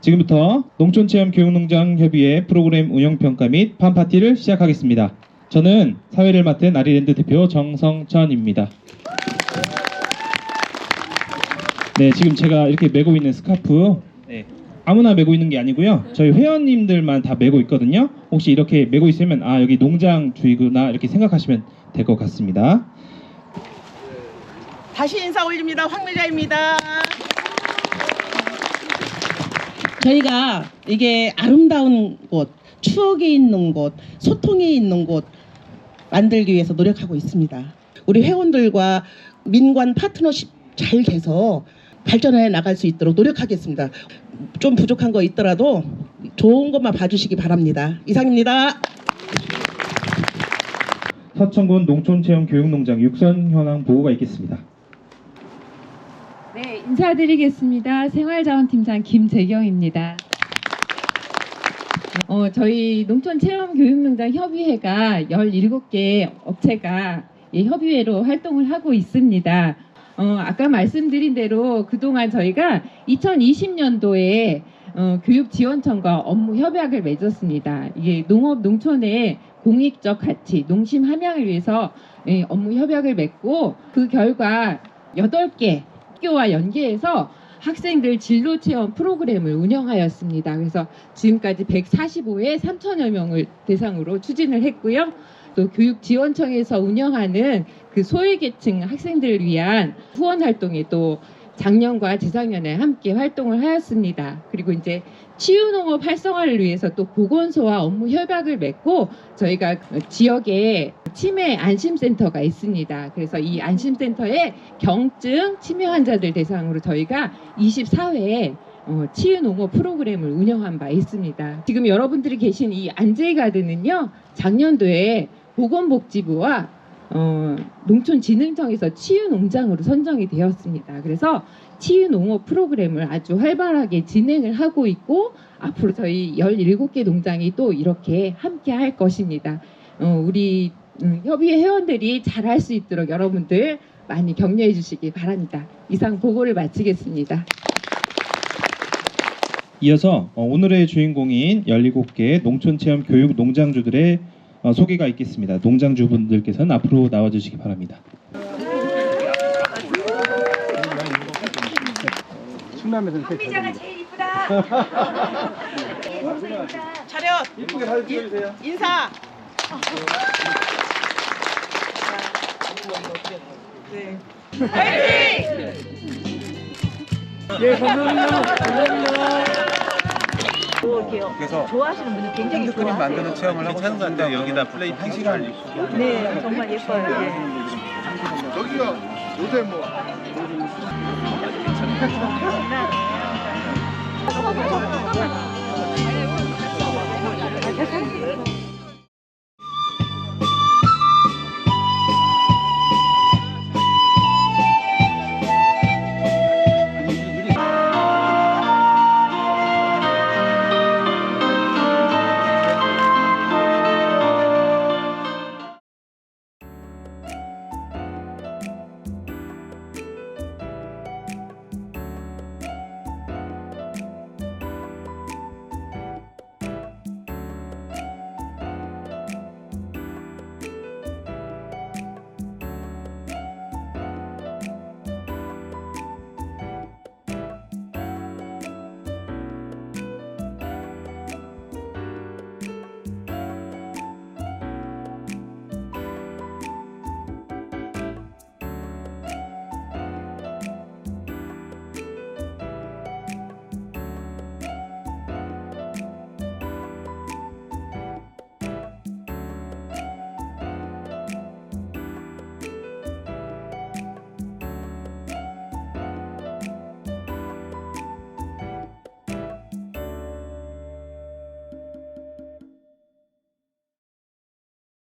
지금부터 농촌체험교육농장 협의회 프로그램 운영평가 및 팜파티를 시작하겠습니다. 저는 사회를 맡은 아리랜드 대표 정성천입니다. 네, 지금 제가 이렇게 메고 있는 스카프 네, 아무나 메고 있는 게 아니고요. 저희 회원님들만 다 메고 있거든요. 혹시 이렇게 메고 있으면 아 여기 농장 주이구나 이렇게 생각하시면 될 것 같습니다. 다시 인사 올립니다. 황매자입니다. 저희가 이게 아름다운 곳, 추억이 있는 곳, 소통이 있는 곳 만들기 위해서 노력하고 있습니다. 우리 회원들과 민관 파트너십 잘 돼서 발전해 나갈 수 있도록 노력하겠습니다. 좀 부족한 거 있더라도 좋은 것만 봐주시기 바랍니다. 이상입니다. 서천군 농촌체험 교육농장 육선 현황 보고가 있겠습니다. 네, 인사드리겠습니다. 생활자원팀장 김재경입니다. 어, 저희 농촌체험교육농장 협의회가 17개 업체가 이 협의회로 활동을 하고 있습니다. 어, 아까 말씀드린 대로 그동안 저희가 2020년도에 어, 교육지원청과 업무 협약을 맺었습니다. 이게 농업 농촌의 공익적 가치, 농심 함양을 위해서 예, 업무 협약을 맺고 그 결과 8개 학교와 연계해서 학생들 진로 체험 프로그램을 운영하였습니다. 그래서 지금까지 145회 3천여 명을 대상으로 추진을 했고요. 또 교육지원청에서 운영하는 그 소외계층 학생들을 위한 후원 활동에 또 작년과 재작년에 함께 활동을 하였습니다. 그리고 이제 치유농업 활성화를 위해서 또 보건소와 업무 협약을 맺고 저희가 지역에 치매 안심센터가 있습니다. 그래서 이 안심센터에 경증 치매 환자들 대상으로 저희가 24회 어, 치유농업 프로그램을 운영한 바 있습니다. 지금 여러분들이 계신 이 안제이가드는요, 작년도에 보건복지부와 어, 농촌진흥청에서 치유농장으로 선정이 되었습니다. 그래서 치유농업 프로그램을 아주 활발하게 진행을 하고 있고 앞으로 저희 17개 농장이 또 이렇게 함께 할 것입니다. 어, 우리 음, 협의회 회원들이 잘 할 수 있도록 여러분들 많이 격려해 주시기 바랍니다. 이상 보고를 마치겠습니다. 이어서 어, 오늘의 주인공인 17개 농촌체험 교육 농장주들의 어, 소개가 있겠습니다. 농장주분들께서는 앞으로 나와주시기 바랍니다. 충남에서는 제일 황미자가 잘 제일 이쁘다. 차렷 이쁘게 사진 찍어주세요. 인사. 네. 화이팅! 예, 감사합니다. 감사합니다. 그래서 좋아하시는 분들 굉장히 핸드크림 좋아하세요. 만드는 체험을 하고 괜찮은 것 같아요. 여기다 플레이 한 시간을 입고. 네, 정말 예뻐요. 네. 예. 여기가 요새 뭐 괜찮아요.